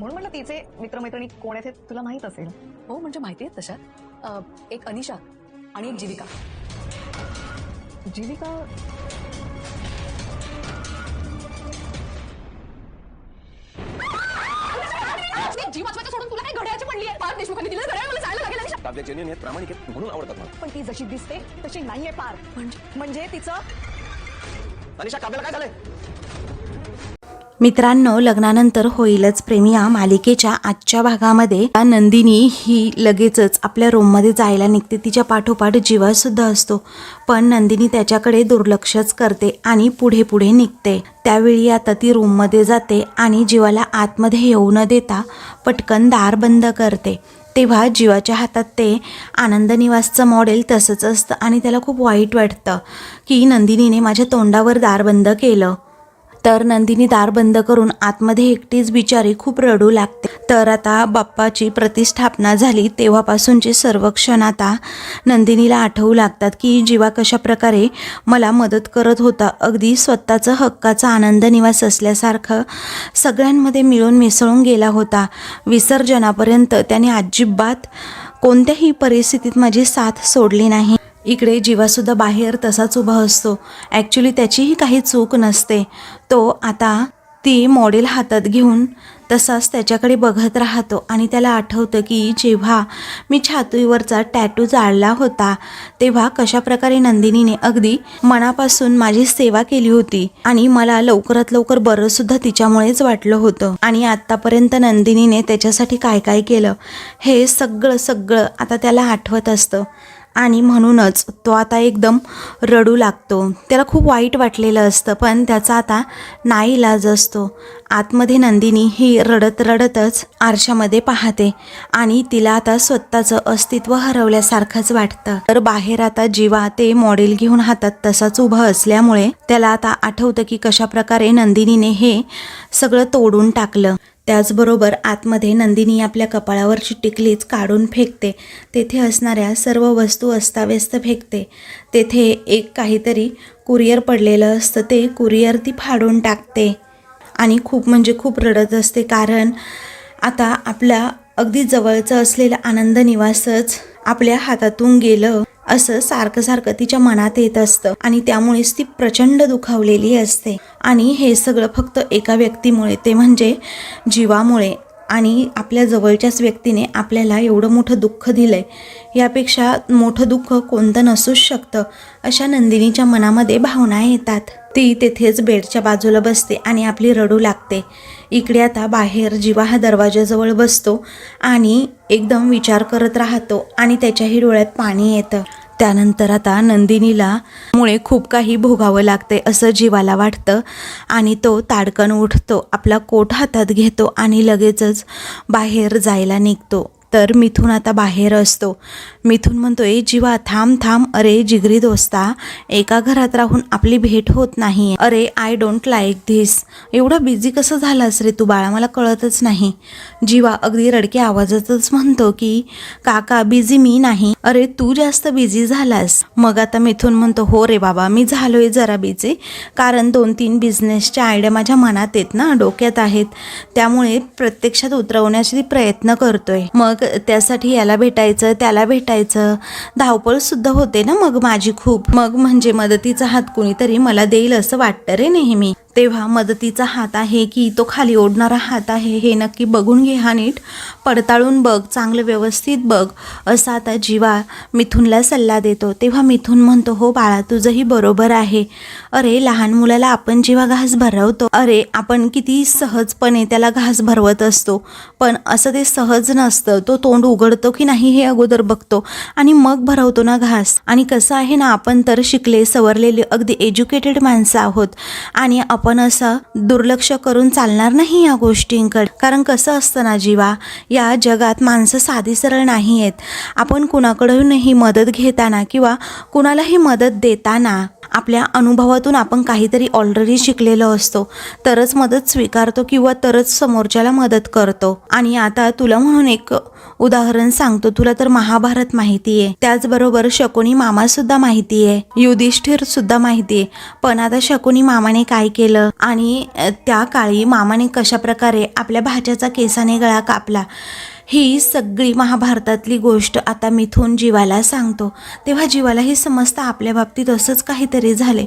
म्हणून म्हटलं तिचे मित्रमैत्रिणी कोण आहेत हे तुला माहीत असेल. हो म्हणजे माहिती आहे तशा अ, एक अनिशा आणि एक जीविका. जीविका? जीव वाचवायचं सोडून तुला काही घड्याळाची पडली आहे? पार देशमुखांनी दिलं घड्याळ मला जायला लागेल अनिशा. काव्य जेन्युन आहेत प्रामाणिक आहेत म्हणून आवडतात मला. पण ती जशी दिसते तशी नाहीये पार म्हणजे? म्हणजे तिचं अनिशा काव्याला काय झालंय? मित्रांनो लग्नानंतर होईलच. प्रेम या मालिकेच्या आजच्या भागामध्ये नंदिनी ही लगेचच आपल्या रूममध्ये जायला निघते. तिच्या पाठोपाठ जीवासुद्धा असतो. पण नंदिनी त्याच्याकडे दुर्लक्षच करते आणि पुढे पुढे निघते. त्यावेळी आता ती रूममध्ये जाते आणि जीवाला आतमध्ये येऊ न देता पटकन दार बंद करते. तेव्हा जीवाच्या हातात ते आनंद निवासचं मॉडेल तसंच असतं आणि त्याला खूप वाईट वाटतं की नंदिनीने माझ्या तोंडावर दार बंद केलं. तर नंदिनी दार बंद करून आतमध्ये एकटीच बिचारी खूप रडू लागते. तर आता बाप्पाची प्रतिष्ठापना झाली तेव्हापासूनचे सर्व क्षण आता नंदिनीला आठवू लागतात की जीवा कशा प्रकारे मला मदत करत होता. अगदी स्वतःचं हक्काचा आनंद निवास असल्यासारखं सगळ्यांमध्ये मिळून मिसळून गेला होता. विसर्जनापर्यंत त्याने अजिबात कोणत्याही परिस्थितीत माझी साथ सोडली नाही. इकडे जीवासुद्धा बाहेर तसाच उभा असतो. ॲक्च्युली त्याचीही काही चूक नसते. तो आता ती मॉडेल हातात घेऊन तसाच त्याच्याकडे बघत राहतो आणि त्याला आठवतं की जेव्हा मी छातीवरचा टॅटू जाळला होता तेव्हा कशाप्रकारे नंदिनीने अगदी मनापासून माझी सेवा केली होती आणि मला लवकरात लवकर बरंसुद्धा तिच्यामुळेच वाटलं होतं. आणि आत्तापर्यंत नंदिनीने त्याच्यासाठी काय काय केलं हे सगळं सगळं आता त्याला आठवत असतं. आणि म्हणूनच तो आता एकदम रडू लागतो. त्याला खूप वाईट वाटलेलं असतं पण त्याचा आता नाईलाज असतो. आतमध्ये नंदिनी ही रडत रडतच आरशामध्ये पाहते आणि तिला आता स्वतःचं अस्तित्व हरवल्यासारखंच वाटतं. तर बाहेर आता जीवा ते मॉडेल घेऊन हातात तसाच उभं असल्यामुळे त्याला आता आठवतं की कशाप्रकारे नंदिनीने हे सगळं तोडून टाकलं. त्याचबरोबर आतमध्ये नंदिनी आपल्या कपाळावरची टिकलीच काढून फेकते. तेथे असणाऱ्या सर्व वस्तू अस्ताव्यस्त फेकते. तेथे एक काहीतरी कुरिअर पडलेलं असतं. ते कुरिअर ती फाडून टाकते. आणि खूप म्हणजे खूप रडत असते. कारण आता आपल्या अगदी जवळचं असलेलं आनंद निवासच आपल्या हातातून गेलं. असं सारखं सारखं तिच्या मनात येत असतं आणि त्यामुळेच ती प्रचंड दुखावलेली असते. आणि हे सगळं फक्त एका व्यक्तीमुळे ते म्हणजे जीवामुळे आणि आपल्या जवळच्याच व्यक्तीने आपल्याला एवढं मोठं दुःख दिलंय यापेक्षा मोठं दुःख कोणतं नसूच शकतं अशा नंदिनीच्या मनामध्ये भावना येतात. ती तेथेच बेडच्या बाजूला बसते आणि आपली रडू लागते. इकडे आता बाहेर जीवा हा दरवाजाजवळ बसतो आणि एकदम विचार करत राहतो आणि त्याच्याही डोळ्यात पाणी येतं. त्यानंतर आता नंदिनीला मुळे खूप काही भोगावं लागते असं जीवाला वाटतं आणि तो ताडकन उठतो आपला कोट हातात घेतो आणि लगेचच बाहेर जायला निघतो. तर मिथून आता बाहेर असतो. मिथून म्हणतो ए जीवा थांब थांब. अरे जिगरी दोस्ता एका घरात राहून आपली भेट होत नाही. अरे आय डोंट लाईक धिस एवढा बिझी कसं झालास रे तू बाळा? मला कळतच नाही. जीवा अगदी रडक्या आवाजातच म्हणतो की काका बिझी मी नाही. अरे तू जास्त बिझी झालास. मग आता मिथून म्हणतो हो रे बाबा मी झालोय जरा बिझी कारण दोन तीन बिझनेसच्या आयडिया माझ्या मनात आहेत ना डोक्यात आहेत. त्यामुळे प्रत्यक्षात उतरवण्याचे प्रयत्न करतोय. मग त्यासाठी याला भेटायचं त्याला भेटायचं. धावपळ सुद्धा होते ना मग माझी खूप. मग म्हणजे मदतीचा हात कोणीतरी मला देईल असं वाटतं रे नेहमी. तेव्हा मदतीचा हात आहे की तो खाली ओढणारा हात आहे हे नक्की बघून घे हा नीट. पडताळून बघ चांगलं व्यवस्थित बघ. असा आता जीवा मिथूनला सल्ला देतो. तेव्हा मिथून म्हणतो हो बाळा तुझंही बरोबर आहे. अरे लहान मुलाला आपण जेव्हा घास भरवतो अरे आपण किती सहजपणे त्याला घास भरवत असतो. पण असं ते सहज नसतं. तो तोंड उघडतो की नाही हे अगोदर बघतो. आणि मग भरवतो ना घास. आणि कसं आहे ना आपण तर शिकले सवरलेले अगदी एज्युकेटेड माणसं आहोत. आणि आपण असं दुर्लक्ष करून चालणार नाही या गोष्टींकडे. कारण कसं असतं ना जीवा या जगात माणसं साधी सरळ नाही आहेत आपण कुणाकडूनही मदत घेताना किंवा कुणालाही मदत देताना आपल्या अनुभवातून आपण काहीतरी ऑलरेडी शिकलेलो असतो. तरच मदत स्वीकारतो किंवा तरच समोरच्याला मदत करतो. आणि आता तुला म्हणून एक उदाहरण सांगतो. तुला तर महाभारत माहिती आहे त्याचबरोबर शकुनी मामा सुद्धा माहिती आहे युधिष्ठिर सुद्धा माहिती आहे पण आता शकुनी मामाने काय केलं? आणि त्या काळी मामाने कशा प्रकारे आपल्या भाच्याचा केसाने गळा कापला? ही सगळी महाभारतातली गोष्ट आता मिथून जीवाला सांगतो. तेव्हा जीवालाही समजतं आपल्या बाबतीत असंच काहीतरी झाले.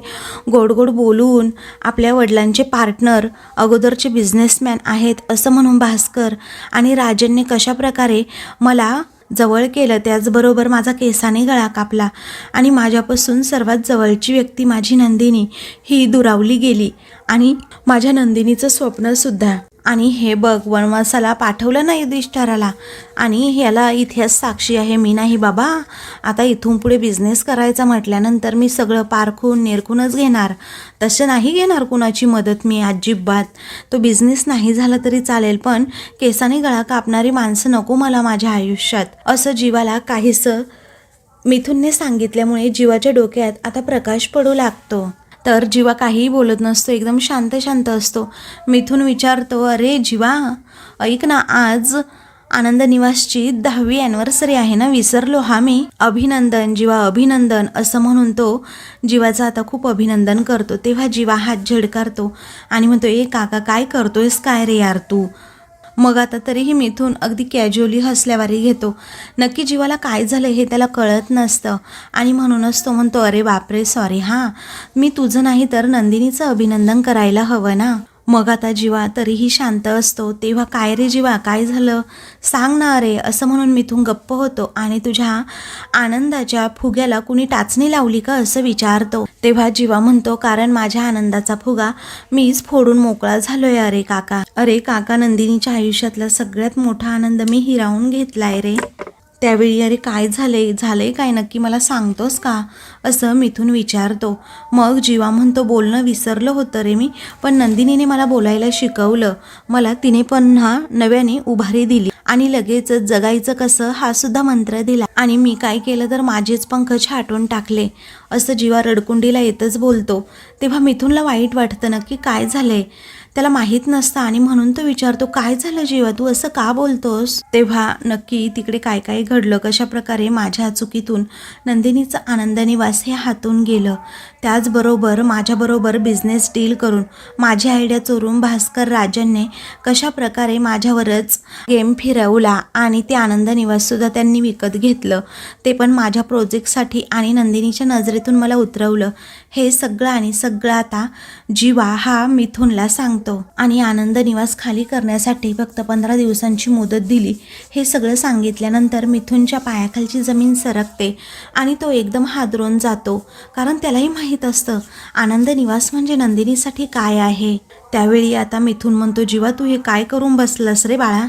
गोड गोड बोलून आपल्या वडिलांचे पार्टनर अगोदरचे बिझनेसमॅन आहेत असं म्हणून भास्कर आणि राजनने कशाप्रकारे मला जवळ केलं त्याचबरोबर माझा केसाने गळा कापला आणि माझ्यापासून सर्वात जवळची व्यक्ती माझी नंदिनी ही दुरावली गेली आणि माझ्या नंदिनीचं स्वप्नसुद्धा आणि हे बघ वनवासाला पाठवलं नाही युधिष्ठराला. आणि ह्याला इतिहास साक्षी आहे मी नाही बाबा. आता इथून पुढे बिझनेस करायचा म्हटल्यानंतर मी सगळं पारखून निरखूनच घेणार. तसं नाही घेणार कुणाची मदत मी अजिबात. तो बिझनेस नाही झाला तरी चालेल पण केसाने गळा कापणारी माणसं नको मला माझ्या आयुष्यात. असं जीवाला काहीसं मिथुनने सांगितल्यामुळे जीवाच्या डोक्यात आता प्रकाश पडू लागतो. तर जीवा काहीही बोलत नसतो एकदम शांत शांत असतो. मिथून विचारतो अरे जीवा ऐक ना आज आनंद निवासची दहावी ॲनिव्हर्सरी आहे ना विसरलो हा मी. अभिनंदन जीवा अभिनंदन असं म्हणून तो जीवाचं आता खूप अभिनंदन करतो. तेव्हा जीवा हात झडकारतो आणि म्हणतो ए काका काय करतोयस? काय रे यार तू? मग आता तरीही मिथून अगदी कॅज्युअली हसल्यावारी घेतो. नक्की जीवाला काय झालं हे त्याला कळत नसतं. आणि म्हणूनच तो म्हणतो अरे बापरे सॉरी हां. मी तुझं नाही तर नंदिनीचं अभिनंदन करायला हवं ना? मग आता जीवा तरीही शांत असतो. तेव्हा काय रे जीवा? काय झालं? सांग ना अरे. असं म्हणून मिथून गप्प होतो आणि तुझ्या आनंदाच्या फुग्याला कुणी टाचणी लावली का असं विचारतो. तेव्हा जीवा म्हणतो कारण माझ्या आनंदाचा फुगा मीच फोडून मोकळा झालोय अरे काका. अरे काका नंदिनीच्या आयुष्यातला सगळ्यात मोठा आनंद मी हिरावून घेतलाय रे. त्यावेळी अरे काय झाले झालंय काय नक्की? मला सांगतोस का? असं मिथून विचारतो. मग जीवा म्हणतो बोलणं विसरलं होतं रे मी पण नंदिनीने मला बोलायला शिकवलं. मला तिने पुन्हा नव्याने उभारी दिली आणि लगेच जगायचं कसं हा सुद्धा मंत्र दिला. आणि मी काय केलं तर माझेच पंख छाटून टाकले. असं जीवा रडकुंडीला येतच बोलतो. तेव्हा मिथूनला वाईट वाटतं नक्की काय झालंय? त्याला माहीत नसतं आणि म्हणून तो विचारतो काय झालं जीवा? तू असं का बोलतोस? तेव्हा नक्की तिकडे काय काय घडलं कशा प्रकारे माझ्या चुकीतून नंदिनीचं आनंदाने वास हे हातून गेलं. त्याचबरोबर माझ्याबरोबर बिझनेस डील करून माझी आयडिया चोरून भास्कर राजनने कशा प्रकारे माझ्यावरच गेम फिरवला आणि ते आनंद निवाससुद्धा त्यांनी विकत घेतलं. ते पण माझ्या प्रोजेक्टसाठी आणि नंदिनीच्या नजरेतून मला उतरवलं. हे सगळं आणि सगळं आता जीवा हा मिथुनला सांगतो. आणि आनंद निवास खाली करण्यासाठी फक्त पंधरा दिवसांची मुदत दिली. हे सगळं सांगितल्यानंतर मिथुनच्या पायाखालची जमीन सरकते आणि तो एकदम हादरून जातो. कारण त्यालाही माहीत असतं. आनंद निवास म्हणजे नंदिनीसाठी काय आहे? त्यावेळी आता मिथून म्हणतो जीवा तू हे काय करून बसलंस रे बाळा?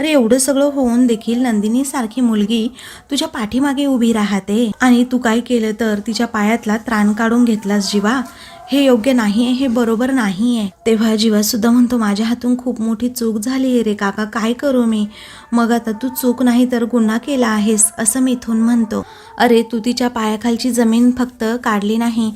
अरे एवढं सगळं होऊन देखील नंदिनी सारखी मुलगी तुझ्या पाठीमागे उभी राहते. आणि तू काय केलं तर तिच्या पायातला त्राण काढून घेतलास जीवा? हे योग्य नाही आहे हे बरोबर नाही आहे तेव्हा जीवा सुद्धा म्हणतो माझ्या हातून खूप मोठी चूक झाली आहे रे काका काय करू मी? मग आता तू चूक नाही तर गुन्हा केला आहेस असं मिथून म्हणतो. अरे तू तिच्या पायाखालची जमीन फक्त काढली नाही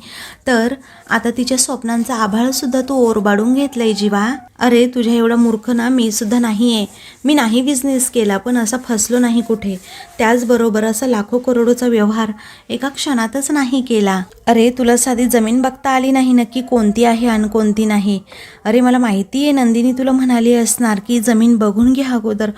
तर आता तिच्या स्वप्नांचा आभाळसुद्धा तू ओरबाडून घेतलंय जीवा. अरे तुझ्या एवढा मूर्ख ना मी सुद्धा नाही आहे मी नाही बिझनेस केला पण असा फसलो नाही कुठे. त्याचबरोबर असा लाखो करोडोचा व्यवहार एका क्षणातच नाही केला. अरे तुला साधी जमीन बघता आली नाही नक्की कोणती आहे आणि कोणती नाही. अरे मला माहिती आहे नंदिनी तुला म्हणाली असणार की जमीन बघून घ्या अगोदर.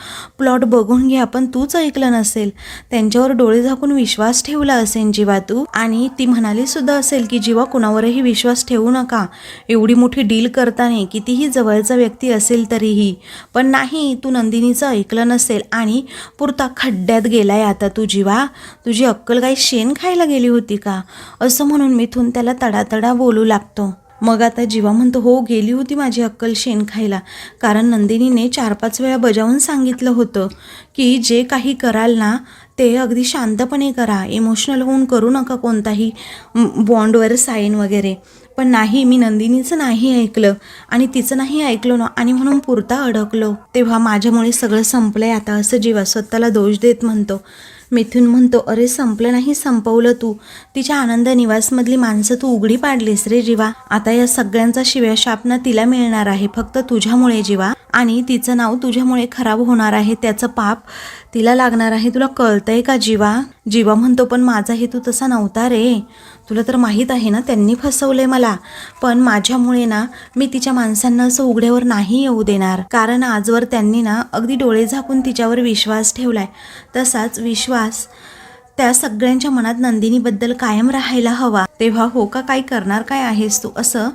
प्लॉट बघून घ्या पण तूच ऐकलं नसेल. त्यांच्यावर डोळे झाकून विश्वास ठेवला असेल जीवा तू. आणि ती म्हणाली सुद्धा असेल की जीवा कुणावरही विश्वास ठेवू नका. एवढी मोठी डील करताना कितीही जवळचा व्यक्ती असेल तरीही. पण नाही तू नंदिनीचं ऐकलं नसेल आणि पुरता खड्ड्यात गेलाय आता तू जीवा. तुझी अक्कल काही शेण खायला गेली होती का? असं म्हणून मिथून त्याला तडातडा बोलू लागतो. मग आता जीवा म्हणतो हो गेली होती माझी अक्कल शेण खायला. कारण नंदिनीने चार पाच वेळा बजावून सांगितलं होतं की जे काही कराल ना ते अगदी शांतपणे करा. इमोशनल होऊन करू नका कोणताही बॉन्डवर साईन वगैरे. पण नाही मी नंदिनीचं नाही ऐकलं आणि तिचं नाही ऐकलो ना आणि म्हणून पुरता अडकलो. तेव्हा माझ्यामुळे सगळं संपलंय. आता असं जीवा स्वतःला दोष देत म्हणतो. मिथून म्हणतो अरे संपलं नाही संपवलं तू. तिच्या आनंद निवासमधली माणसं तू उघडी पाडलीस रे जीवा. आता या सगळ्यांचा शिव्या शापना तिला मिळणार आहे फक्त तुझ्यामुळे जीवा. आणि तिचं नाव तुझ्यामुळे खराब होणार आहे त्याचं पाप तिला लागणार आहे. तुला कळतंय का जीवा? जीवा म्हणतो पण माझा हेतू तसा नव्हता रे. तुला तर माहीत आहे ना त्यांनी फसवलंय मला. पण माझ्यामुळे ना मी तिच्या माणसांना असं उघड्यावर नाही येऊ देणार. कारण आजवर त्यांनी ना अगदी डोळे झाकून तिच्यावर विश्वास ठेवलाय. तसाच विश्वास त्या सगळ्यांच्या मनात नंदिनीबद्दल कायम राहायला हवा. तेव्हा हो का काय करणार काय आहेस तू असं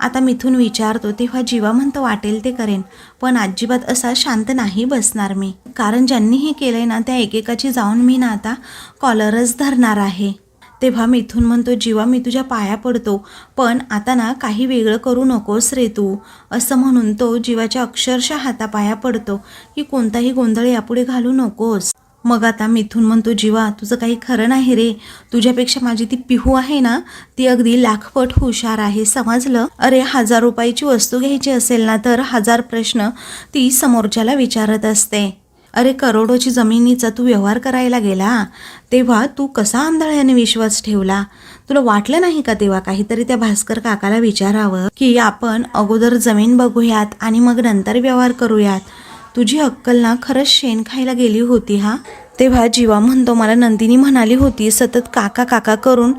आता मिथून विचारतो. तेव्हा जीवा म्हणतो वाटेल ते करेन. पण अजिबात असा शांत नाही बसणार मी. कारण ज्यांनी हे केलंय ना त्या एकेकाची जाऊन मी ना आता कॉलरच धरणार आहे. तेव्हा मिथून म्हणतो जीवा मी तुझ्या पाया पडतो पण आता ना काही वेगळं करू नकोस रे तू. असं म्हणून तो जीवाच्या अक्षरशः हातापाया पडतो की कोणताही गोंधळ यापुढे घालू नकोस. मग आता मिथून म्हणतो जीवा तुझं काही खरं नाही रे. तुझ्यापेक्षा माझी ती पिहू आहे ना ती अगदी लाखपट हुशार आहे. समजलं? अरे हजार रुपयाची वस्तू घ्यायची असेल ना तर हजार प्रश्न ती समोरच्याला विचारत असते. अरे करोडोची जमिनीचा तू व्यवहार करायला गेला तेव्हा तू कसा आंधळ्याने विश्वास ठेवला? तुला वाटलं नाही का तेव्हा काहीतरी त्या भास्कर काकाला विचारावं की आपण अगोदर जमीन बघूयात आणि मग नंतर व्यवहार करूयात? तुझी अक्कल ना खरंच शेण खायला गेली होती हा? तेव्हा जीवा म्हणतो मला नंदिनी म्हणाली होती सतत काका काका करून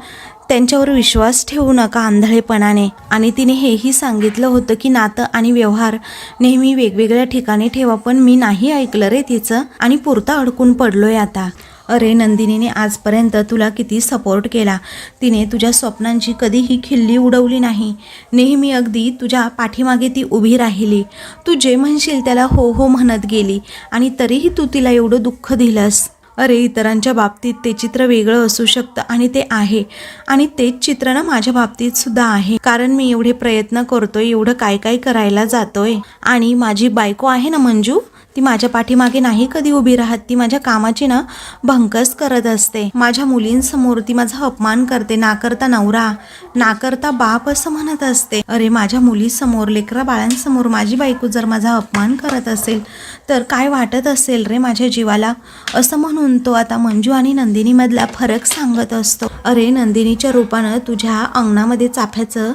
त्यांच्यावर विश्वास ठेवू नका आंधळेपणाने. आणि तिने हेही सांगितलं होतं की नातं आणि व्यवहार नेहमी वेगवेगळ्या ठिकाणी ठेवा पण मी नाही ऐकलं रे तिचं. आणि पुरता अडकून पडलोय आता. अरे नंदिनीने आजपर्यंत तुला किती सपोर्ट केला. तिने तुझ्या स्वप्नांची कधीही खिल्ली उडवली नाही. नेहमी अगदी तुझ्या पाठीमागे ती उभी राहिली. तू जे म्हणशील त्याला हो हो म्हणत गेली. आणि तरीही तू तिला एवढं दुःख दिलंस. अरे इतरांच्या बाबतीत ते चित्र वेगळं असू शकतं आणि ते आहे. आणि तेच चित्र ना माझ्या बाबतीत सुद्धा आहे. कारण मी एवढे प्रयत्न करतोय एवढं काय काय करायला जातोय. आणि माझी बायको आहे ना मंजू ती माझ्या पाठीमागे नाही कधी उभी राहत. ती माझ्या कामाची ना भंकस करत असते. माझ्या मुलींसमोर ती माझा अपमान करते. नाकरता नवरा नाकरता बाप असं म्हणत असते. अरे माझ्या मुलीसमोर लेकरा बाळांसमोर माझी बायको जर माझा अपमान करत असेल तर काय वाटत असेल रे माझ्या जीवाला? असं म्हणून तो आता मंजू आणि नंदिनीमधला फरक सांगत असतो. अरे नंदिनीच्या रूपानं तुझ्या अंगणामध्ये चाफ्याचं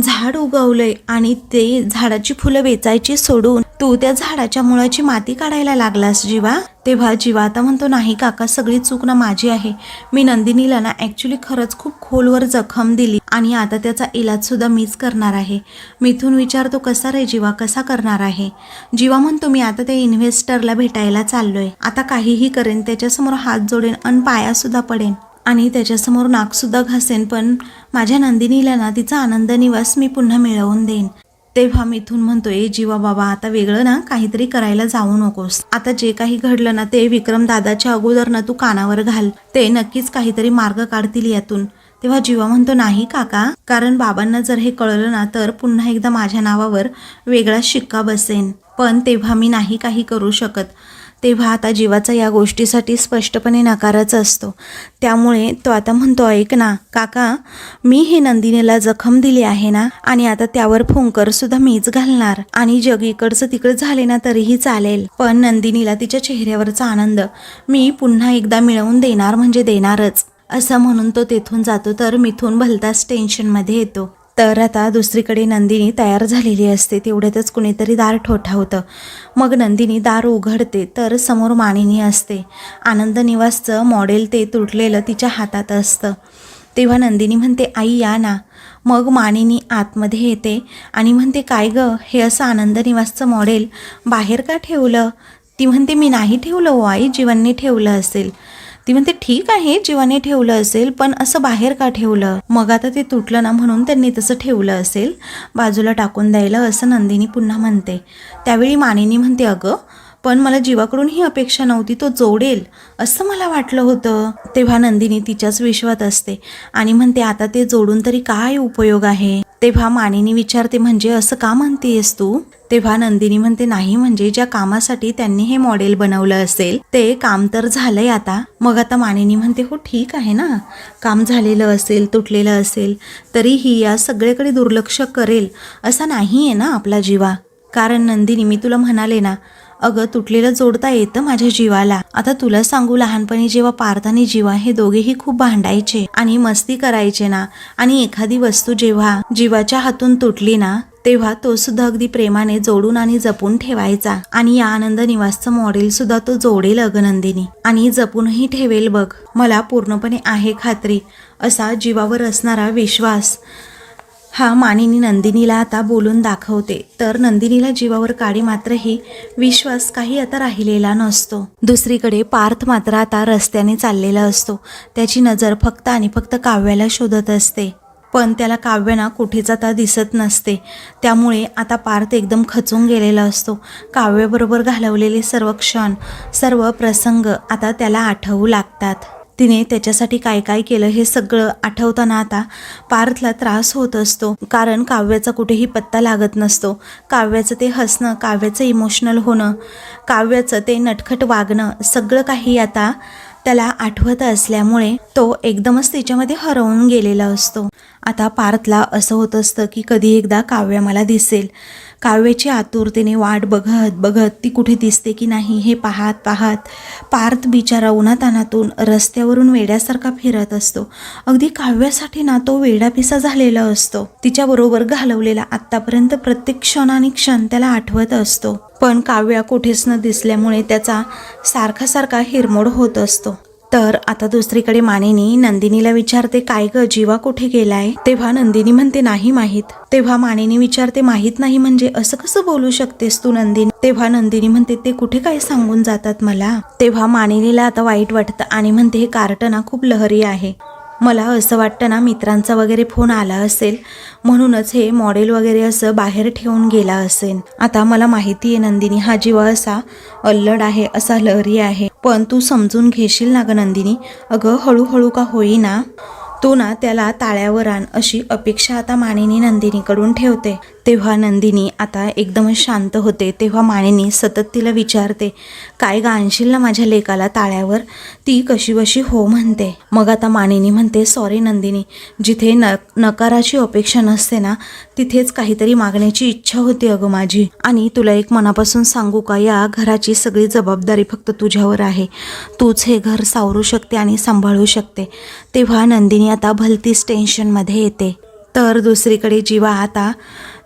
झाड उगवलंय आणि ते झाडाची फुलं वेचायची सोडून तू त्या झाडाच्या मुळाची माती काढायला लागलास जीवा? तेव्हा जीवा आता म्हणतो नाही काका सगळी चूक ना माझी आहे. मी नंदिनीला ना ॲक्च्युली खरंच खूप खोलवर जखम दिली आणि आता त्याचा इलाज सुद्धा मीच करणार आहे. मिथून विचारतो कसा रे जीवा? कसा करणार आहे? जीवा म्हणतो मी आता त्या इन्व्हेस्टरला भेटायला चाललोय. आता काहीही करेन त्याच्यासमोर हात जोडेन अन पाया सुद्धा पडेन. आणि त्याच्यासमोर नाकसुद्धा घासेन पण माझ्या नंदिनीला ना तिचा आनंद निवास मी पुन्हा मिळवून देईन. तेव्हा मिथून इथून म्हणतोय जीवा बाबा आता वेगळं ना काहीतरी करायला जाऊ नकोस. आता जे काही घडलं ना ते विक्रम दादाच्या अगोदर ना तू कानावर घाल. ते नक्कीच काहीतरी मार्ग काढतील यातून. तेव्हा जीवा म्हणतो नाही काका. कारण बाबांना जर हे कळलं ना तर पुन्हा एकदा माझ्या नावावर वेगळा शिक्का बसेन. पण तेव्हा मी नाही काही करू शकत. तेव्हा आता जीवाचा या गोष्टीसाठी स्पष्टपणे नकारच असतो. त्यामुळे तो आता म्हणतो ऐक ना काका मी हे नंदिनीला जखम दिली आहे ना आणि आता त्यावर फुंकर सुद्धा मीच घालणार आणि जग इकडचं तिकडं झाले ना तरीही चालेल. पण नंदिनीला तिच्या चेहऱ्यावरचा आनंद मी पुन्हा एकदा मिळवून देणार म्हणजे देणारच. असं म्हणून तो तेथून जातो तर मिथून भलताच टेन्शनमध्ये येतो. तर आता दुसरीकडे नंदिनी तयार झालेली असते. तेवढ्यातच कुणीतरी दार ठोठावतं मग नंदिनी दार उघडते तर समोर मानिनी असते. आनंद निवासचं मॉडेल ते तुटलेलं तिच्या हातात असतं. तेव्हा नंदिनी म्हणते आई या ना. मग मानिनी आतमध्ये येते आणि म्हणते काय गं हे असं आनंद निवासचं मॉडेल बाहेर का ठेवलं? ती म्हणते मी नाही ठेवलं हो आई जीवनने ठेवलं असेल. ती म्हणते ठीक आहे जीवाने ठेवलं असेल पण असं बाहेर का ठेवलं? मग आता ते तुटलं ना म्हणून त्यांनी तसं ठेवलं असेल. बाजूला टाकून द्यायला असं नंदिनी पुन्हा म्हणते. त्यावेळी मानिनी म्हणते अगं पण मला जीवाकडून ही अपेक्षा नव्हती तो जोडेल असं मला वाटलं होतं. तेव्हा नंदिनी तिच्याच विश्वात असते आणि म्हणते आता ते जोडून तरी काय उपयोग आहे? तेव्हा मानेनी विचारते म्हणजे असं का म्हणतेस तू? तेव्हा नंदिनी म्हणते नाही म्हणजे ज्या कामासाठी त्यांनी हे मॉडेल बनवलं असेल ते काम तर झालंय आता. मग आता मानेनी म्हणते हो ठीक आहे ना. काम झालेलं असेल तुटलेलं असेल तरीही या सगळ्याकडे दुर्लक्ष करेल असा नाही आहे ना आपला जीवा. कारण नंदिनी मी तुला म्हणाले ना अगं तुटलेलं जोडता येतं माझ्या जीवाला. आता तुला सांगू लहानपणी जेव्हा पार्थ आणि जीवा हे दोघेही खूप भांडायचे आणि मस्ती करायचे ना आणि एखादी वस्तू जेव्हा जीवाच्या हातून तुटली ना तेव्हा तो सुद्धा अगदी प्रेमाने जोडून आणि जपून ठेवायचा. आणि या आनंद निवासचं मॉडेल सुद्धा तो जोडेल अगनंदिनी आणि जपूनही ठेवेल बघ मला पूर्णपणे आहे खात्री असा जीवावर असणारा विश्वास. हा मानिनी नंदिनीला आता बोलून दाखवते. तर नंदिनीला जीवावर काडी मात्र ही विश्वास काही आता राहिलेला नसतो. दुसरीकडे पार्थ मात्र आता रस्त्याने चाललेला असतो. त्याची नजर फक्त आणि फक्त काव्याला शोधत असते. पण त्याला काव्याना कुठेच आता दिसत नसते. त्यामुळे आता पार्थ एकदम खचून गेलेला असतो. काव्याबरोबर घालवलेले सर्व क्षण सर्व प्रसंग आता त्याला आठवू लागतात. तिने त्याच्यासाठी काय काय केलं हे सगळं आठवताना आता पार्थला त्रास होत असतो. कारण काव्याचा कुठेही पत्ता लागत नसतो. काव्याचं ते हसणं काव्याचं इमोशनल होणं काव्याचं ते नटखट वागणं सगळं काही आता त्याला आठवत असल्यामुळे तो एकदमच तिच्यामध्ये हरवून गेलेला असतो. आता पार्थला असं होत असतं की कधी एकदा काव्य मला दिसेल. काव्याची आतुरतेने वाट बघत बघत ती कुठे दिसते की नाही हे पाहत पाहत पार्थ बिचारा उन्हातानातून रस्त्यावरून वेड्यासारखा फिरत असतो. अगदी काव्यासाठी ना तो वेडापिसा झालेला असतो. तिच्याबरोबर घालवलेला आत्तापर्यंत प्रत्येक क्षण आणि क्षण त्याला आठवत असतो. पण काव्या कुठेच न दिसल्यामुळे त्याचा सारखा सारखा हिरमोड होत असतो. तर आता दुसरीकडे मानिनी नंदिनीला विचारते काय ग जीवा कुठे गेलाय? तेव्हा नंदिनी म्हणते नाही माहीत. तेव्हा मानेनी विचारते माहीत नाही म्हणजे असं कसं बोलू शकतेस तू नंदिनी? तेव्हा नंदिनी म्हणते ते कुठे काय सांगून जातात मला? तेव्हा मानिनीला आता वाईट वाटतं आणि म्हणते हे कार्ट ना खूप लहरी आहे. मला असं वाटतं ना मित्रांचा वगैरे फोन आला असेल म्हणूनच हे मॉडेल वगैरे असं बाहेर ठेवून गेला असेल आता मला माहिती आहे नंदिनी हा जीवा असा अल्लड आहे असा लहरी आहे. पण तू समजून घेशील ना ग नंदिनी? अगं हळूहळू का होईना? तू ना त्याला ताळ्यावर आण अशी अपेक्षा आता मानिनी नंदिनीकडून ठेवते. तेव्हा नंदिनी आता एकदमच शांत होते. तेव्हा मानेनी सतत तिला विचारते काय गा आणशील ना माझ्या लेकाला ताळ्यावर? ती कशीबशी हो म्हणते. मग आता मानेनी म्हणते सॉरी नंदिनी जिथे न नकाराची अपेक्षा नसते ना तिथेच काहीतरी मागण्याची इच्छा होती अगं माझी. आणि तुला एक मनापासून सांगू का या घराची सगळी जबाबदारी फक्त तुझ्यावर आहे. तूच हे घर सावरू शकते आणि सांभाळू शकते. तेव्हा नंदिनी आता भलतीच टेन्शनमध्ये येते. तर दुसरीकडे जीवा आता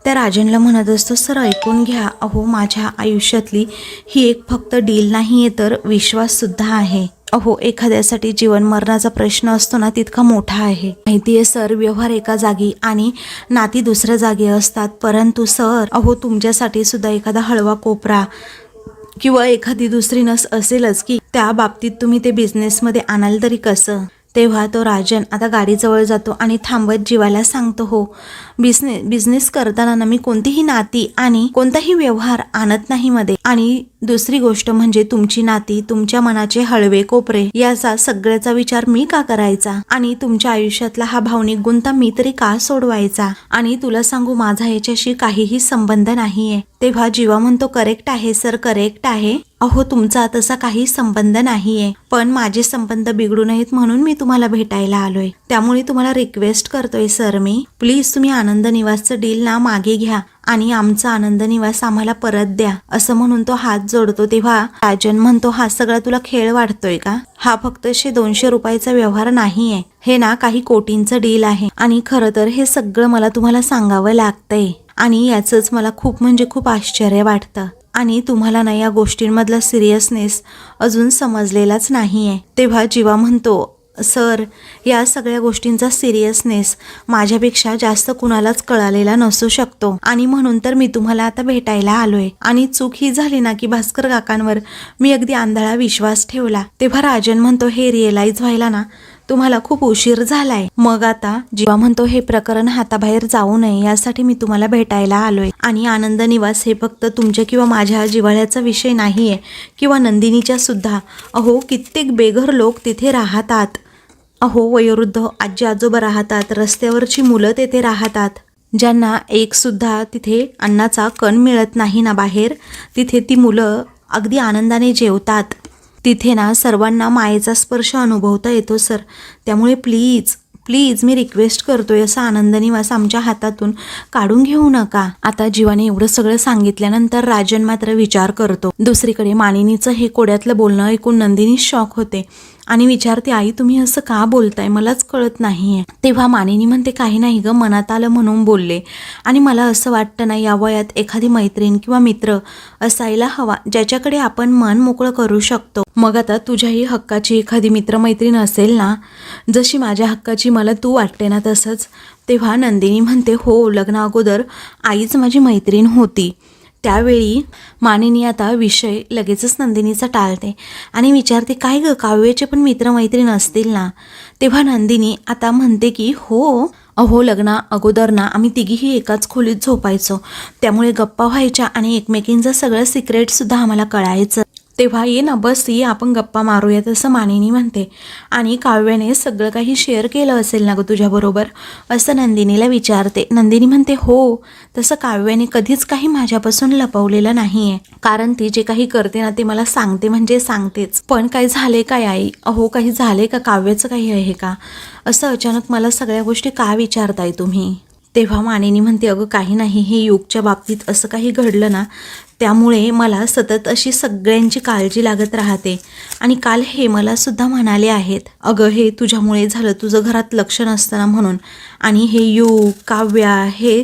त्या राजनला म्हणत असतो सर ऐकून घ्या. अहो माझ्या आयुष्यातली ही एक फक्त डील नाही आहे तर विश्वाससुद्धा आहे. अहो एखाद्यासाठी जीवन मरणाचा प्रश्न असतो ना तितका मोठा आहे. माहिती आहे सर व्यवहार एका जागी आणि नाती दुसऱ्या जागी असतात. परंतु सर अहो तुमच्यासाठी सुद्धा एखादा हळवा कोपरा किंवा एखादी दुसरी नस असेलच की त्या बाबतीत तुम्ही ते बिझनेसमध्ये आणाल तरी कसं? तेव्हा तो राजन आता गाडीजवळ जातो आणि थांबत जीवाला सांगतो हो बिझनेस बिझनेस करताना ना मी कोणतीही नाती आणि कोणताही व्यवहार आणत नाही मध्ये. आणि दुसरी गोष्ट म्हणजे तुमची नाती तुमच्या मनाचे हळवे कोपरे याचा सगळ्याचा विचार मी का करायचा? आणि तुमच्या आयुष्यातला हा भावनिक गुंता मी तरी का सोडवायचा? आणि तुला सांगू माझा याच्याशी काहीही संबंध नाहीये. तेव्हा जीवा म्हणतो करेक्ट आहे सर करेक्ट आहे. अहो तुमचा तसा काही संबंध नाहीये. पण माझे संबंध बिघडू नयेत म्हणून मी तुम्हाला भेटायला आलोय. त्यामुळे तुम्हाला रिक्वेस्ट करतोय सर मी. प्लीज तुम्ही आनंद निवासचं डील ना मागे घ्या. आणि आमचा आनंद निवास आम्हाला परत द्या असं म्हणून तो हात जोडतो तेव्हा राजन म्हणतो हा सगळा तुला खेळ वाटतोय का? हा फक्तशे दोनशे रुपयाचा व्यवहार नाहीये. हे ना काही कोटींचं डील आहे. आणि खरं तर हे सगळं मला तुम्हाला सांगावं लागतंय. आणि याचंच मला खूप म्हणजे खूप आश्चर्य वाटतं. आणि तुम्हाला ना या गोष्टींमधला सिरियसनेस अजून समजलेलाच नाहीये. तेव्हा जीवा म्हणतो सर या सगळ्या गोष्टींचा सिरियसनेस माझ्यापेक्षा जास्त कुणालाच कळालेला नसू शकतो. आणि म्हणून तर मी तुम्हाला आता भेटायला आलोय. आणि चूक ही झाली ना की भास्कर काकांवर मी अगदी आंधळा विश्वास ठेवला. तेव्हा राजन म्हणतो हे रिअलाइज व्हायला ना तुम्हाला खूप उशीर झालाय. मग आता जीवा म्हणतो हे प्रकरण हाताबाहेर जाऊ नये यासाठी मी तुम्हाला भेटायला आलोय. आणि आनंद निवास हे फक्त तुमच्या किंवा माझ्या जिव्हाळ्याचा विषय नाहीये. किंवा नंदिनीच्या सुद्धा. अहो कित्येक बेघर लोक तिथे राहतात. अहो वयोवृद्ध आजी आजोबा राहतात. रस्त्यावरची मुलं तेथे राहतात. ज्यांना एकसुद्धा तिथे अन्नाचा कण मिळत नाही ना बाहेर तिथे ती मुलं अगदी आनंदाने जेवतात. तिथे ना सर्वांना मायेचा स्पर्श अनुभवता येतो सर. त्यामुळे प्लीज प्लीज मी रिक्वेस्ट करतोय असा आनंद निवास आमच्या हातातून काढून घेऊ नका. आता जीवाने एवढं सगळं सांगितल्यानंतर राजन मात्र विचार करतो. दुसरीकडे मानिनीचं हे कोड्यातलं बोलणं ऐकून नंदिनी शॉक होते. आणि विचारते आई तुम्ही असं का बोलताय? मलाच कळत नाही आहे तेव्हा मानिनी म्हणते काही नाही ग मनात आलं म्हणून बोलले. आणि मला असं वाटतं ना या वयात एखादी मैत्रीण किंवा मित्र असायला हवा ज्याच्याकडे आपण मन मोकळं करू शकतो. मग आता तुझ्याही हक्काची एखादी मित्रमैत्रीण असेल ना? जशी माझ्या हक्काची मला तू वाटते ना तसंच. तेव्हा नंदिनी म्हणते हो लग्ना अगोदर आईच माझी मैत्रीण होती. त्यावेळी मानिनी आता विषय लगेचच नंदिनीचा टाळते. आणि विचारते काय गं काव्याचे पण मित्रमैत्रीण असतील ना? तेव्हा नंदिनी आता म्हणते की हो अहो लग्ना अगोदर ना आम्ही तिघीही एकाच खोलीत झोपायचो. त्यामुळे गप्पा व्हायच्या आणि एकमेकींचं सगळं सिक्रेटसुद्धा आम्हाला कळायचं. तेव्हा ये ना बस ये आपण गप्पा मारूयात असं मानिनी म्हणते. आणि काव्याने सगळं काही शेअर केलं असेल ना गं तुझ्याबरोबर असं नंदिनीला विचारते. नंदिनी म्हणते हो तसं काव्याने कधीच काही माझ्यापासून लपवलेलं नाही आहे कारण ती जे काही करते ना ते मला सांगते म्हणजे सांगतेच. पण काय झाले काय आई? अहो काही झाले का? काव्याचं काही आहे का? असं अचानक मला सगळ्या गोष्टी का विचारताय तुम्ही? तेव्हा मानेनी म्हणते अगं काही नाही हे योगच्या बाबतीत असं काही घडलं ना त्यामुळे मला सतत अशी सगळ्यांची काळजी लागत राहते. आणि काल हे मला सुद्धा म्हणाले आहेत अगं हे तुझ्यामुळे झालं तुझं घरात लक्ष नसतं ना म्हणून. आणि हे युग काव्या हे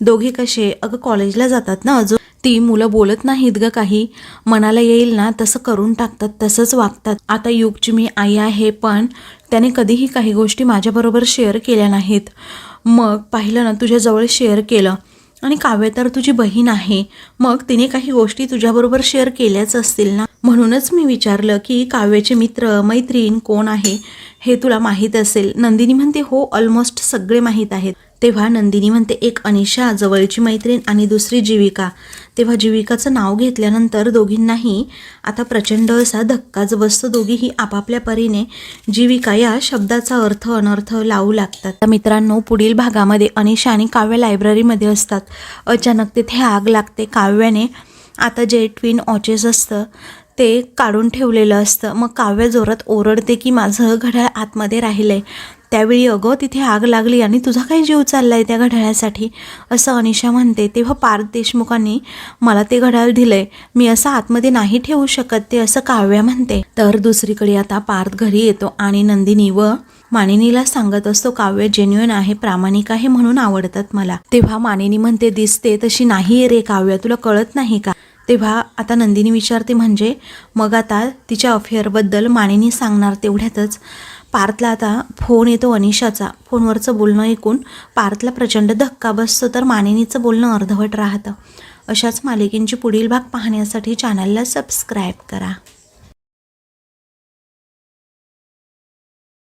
दोघे कसे? अगं कॉलेजला जातात ना अजून. ती मुलं बोलत नाहीत ग काही. मनाला येईल ना तसं करून टाकतात तसंच वागतात. आता युगची मी आई आहे पण त्याने कधीही काही गोष्टी माझ्याबरोबर शेअर केल्या नाहीत. मग पाहिलं ना तुझ्याजवळ शेअर केलं. आणि काव्य तर तुझी बहीण आहे. मग तिने काही गोष्टी तुझ्याबरोबर शेअर केल्याच असतील ना? म्हणूनच मी विचारलं की काव्याचे मित्र मैत्रीण कोण आहे? हे तुला माहीत असेल. नंदिनी म्हणते हो ऑलमोस्ट सगळे माहीत आहेत. तेव्हा नंदिनी म्हणते एक अनिशा जवळची मैत्रीण आणि दुसरी जीविका. तेव्हा जीविकाचं नाव घेतल्यानंतर दोघींनाही आता प्रचंड असा धक्काच बसतो. दोघीही आपापल्या परीने जीविका या शब्दाचा अर्थ अनर्थ लावू लागतात. तर मित्रांनो पुढील भागामध्ये अनिशा आणि काव्य लायब्ररीमध्ये असतात. अचानक तिथे आग लागते. काव्याने आता जे ट्विन ऑचेस असतं ते काढून ठेवलेलं असतं. मग काव्य जोरात ओरडते की माझं घड्याळ आतमध्ये राहिलं आहे त्यावेळी अगं तिथे आग लागली आणि तुझा काय जीव चालला आहे त्या घड्याळासाठी? असं अनिशा म्हणते. तेव्हा पार्थ देशमुखांनी मला ते घड्याळ दिलंय. मी असं आतमध्ये नाही ठेवू शकत ते असं काव्या म्हणते. तर दुसरीकडे आता पार्थ घरी येतो आणि नंदिनी व मानिनीला सांगत असतो काव्य जेन्युन आहे प्रामाणिक आहे म्हणून आवडतात मला. तेव्हा मानिनी म्हणते दिसते तशी नाही रे काव्य तुला कळत नाही का? तेव्हा आता नंदिनी विचारते म्हणजे? मग आता तिच्या अफेअरबद्दल मानिनी सांगणार तेवढ्यातच पार्थला आता फोन येतो अनिशाचा. फोनवरचं बोलणं ऐकून पार्थला प्रचंड धक्का बसतो तर मानिनीचं बोलणं अर्धवट राहतं. अशाच मालिकेंची पुढील भाग पाहण्यासाठी चॅनलला सबस्क्राईब करा.